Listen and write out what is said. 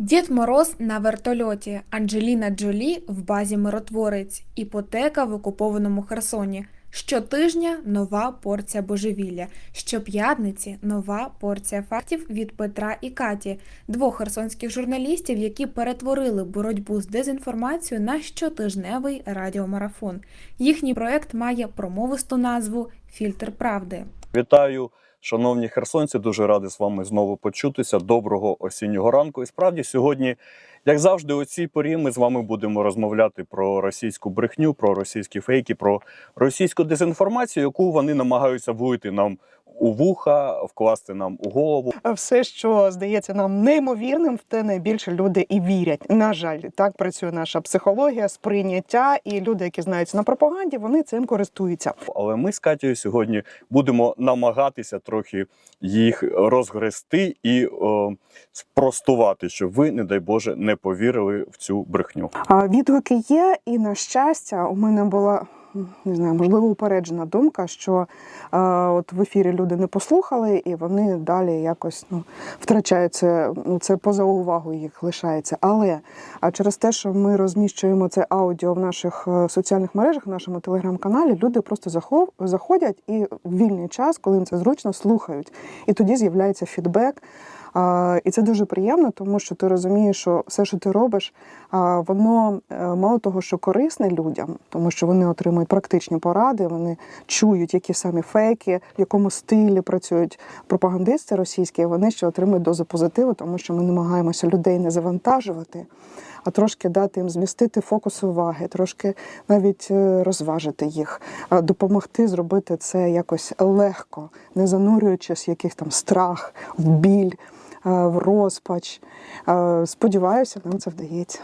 Дід Мороз на вертольоті, Анджеліна Джолі в базі миротворець, іпотека в окупованому Херсоні. Щотижня нова порція божевілля. Щоп'ятниці нова порція фактів від Петра і Каті, двох херсонських журналістів, які перетворили боротьбу з дезінформацією на щотижневий радіомарафон. Їхній проект має промовисту назву Фільтр правди. Вітаю, шановні херсонці. Дуже радий з вами знову почутися. Доброго осіннього ранку. І справді сьогодні, як завжди, у цій порі ми з вами будемо розмовляти про російську брехню, про російські фейки, про російську дезінформацію, яку вони намагаються влити нам у вуха, вкласти нам у голову. все, що здається нам неймовірним, в те найбільше люди і вірять. На жаль, так працює наша психологія, сприйняття, і люди, які знаються на пропаганді, вони цим користуються. Але ми з Катєю сьогодні будемо намагатися трохи їх розгрести і о, спростувати, щоб ви, не дай Боже, не повірили в цю брехню. А відгуки є, і на щастя, у мене була. Не знаю, можливо, упереджена думка, що е, от в ефірі люди не послухали, і вони далі якось ну, втрачають це, ну, це поза увагою їх лишається. Але а через те, що ми розміщуємо це аудіо в наших е, соціальних мережах, в нашому телеграм-каналі, люди просто захов, заходять і в вільний час, коли їм це зручно, слухають. І тоді з'являється фідбек. І це дуже приємно, тому що ти розумієш, що все, що ти робиш, воно е, мало того, що корисне людям, тому що вони отримують практичні поради, вони чують, які самі фейки, в якому стилі працюють пропагандисти російські. Вони ще отримують дозу позитиву, тому що ми намагаємося людей не завантажувати, а трошки дати їм змістити фокус уваги, трошки навіть е, розважити їх, допомогти зробити це якось легко, не занурюючись в якийсь там страх, в біль, в розпач. Е, Сподіваюся, нам це вдається.